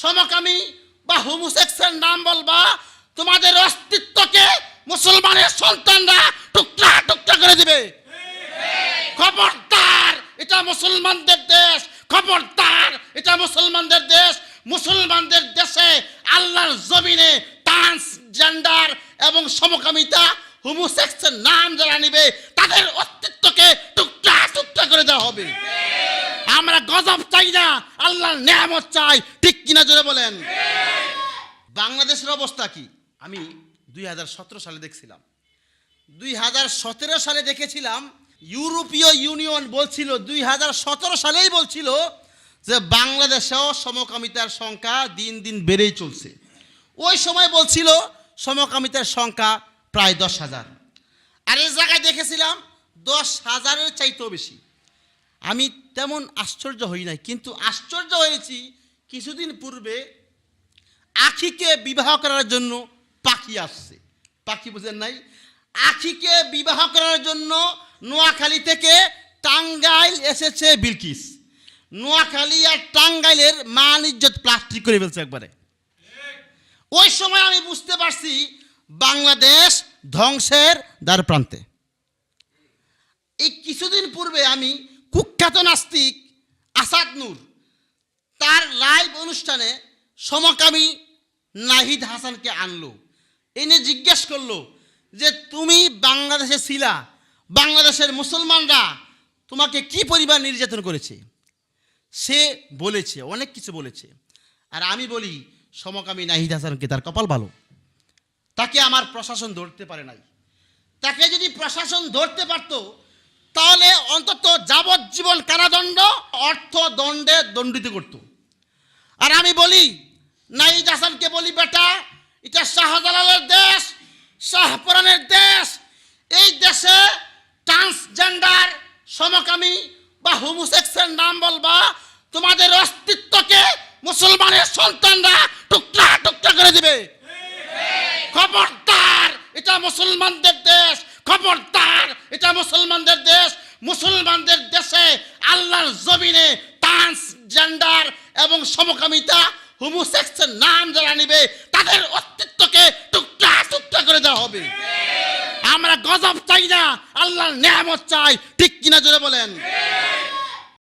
সমকামী বা হোমোসেক্সের নাম বলবা, তোমাদের অস্তিত্বকে মুসলমানের সন্তানরা টুকরা টুকরা করে দিবে। খবরদার, এটা মুসলমানদের দেশ। খবরদার, এটা মুসলমানদের দেশ। মুসলমানদের দেশে আল্লাহর জমিনে ট্রান্সজেন্ডার এবং সমকামিতা হোমোসেক্সের নাম যারা নিবে, তাদের অস্তিত্বকে টুকরা টুকরা করে দেওয়া হবে। আমরা গজব চাই না, আল্লাহর নিয়ামত চাই। ঠিক কিনা জোরে বলেন? বাংলাদেশের অবস্থা কি? আমি দুই হাজার সতেরো সালে দেখছিলাম। দুই হাজার সতেরো সালে দেখেছিলাম, ইউরোপীয় ইউনিয়ন বলছিল, দুই হাজার সতেরো সালেই বলছিল যে বাংলাদেশেও সমকামিতার সংখ্যা দিন দিন বেড়েই চলছে। ওই সময় বলছিল সমকামিতার সংখ্যা প্রায় দশ হাজার। আর এই জায়গায় দেখেছিলাম দশ হাজারের চাইতেও বেশি। আমি তেমন আশ্চর্য হই নাই, কিন্তু আশ্চর্য হয়েছি কিছুদিন পূর্বে আখিকে বিবাহ করার জন্য পাখি আসছে। পাখি বুঝেন নাই? আখিকে বিবাহ করার জন্য নোয়াখালী থেকে টাঙ্গাইল এসেছে বিলকিস। নোয়াখালী আর টাঙ্গাইলের মান ইজ্জত প্লাস্টিক করে ফেলছে একবারে। ওই সময় আমি বুঝতে পারছি বাংলাদেশ ধ্বংসের দ্বার প্রান্তে। এই কিছুদিন পূর্বে আমি কুখ্যাত নাস্তিক আসাদ নূর। তার লাইভ অনুষ্ঠানে সমকামী নাহিদ হাসানকে আনলো। এনে জিজ্ঞেস করল যে, তুমি বাংলাদেশে ছিলা, বাংলাদেশের মুসলমানরা তোমাকে কি পরিমাণ নির্যাতন করেছে? সে বলেছে, অনেক কিছু বলেছে। আর আমি বলি, সমকামী নাহিদ হাসানকে তার কপাল ভালো। তাকে আমার প্রশাসন ধরতে পারে নাই। তাকে যদি প্রশাসন ধরতে পারতো, তাহলে অন্তত যাবজ্জীবন কারাদণ্ড অর্থদণ্ডে দণ্ডিত করত। আর আমি বলি নাইজ হাসানকে বলি, বেটা, এটা শাহজালালের দেশ শাহপুরানের দেশ। এই দেশে ট্রান্সজেন্ডার সমকামী বা হোমোসেক্সের নাম বলবা, তোমাদের অস্তিত্বকে মুসলমানের সন্তানরা টুকরা টুকরা করে দিবে। খবরদার, এটা মুসলমানদের দেশ, খবরদার, এটা মুসলমানদের দেশ। মুসলমানদের দেশে আল্লাহর জমিনে ট্রান্সজেন্ডার এবং সমকামিতা হোমোসেক্সের নাম যারা নিবে, তাদের অস্তিত্বকে টুকটা টুকটা করে দেওয়া হবে। আমরা গজব চাই না, আল্লাহর নিয়ামত চাই। ঠিক কিনা জোরে বলেন?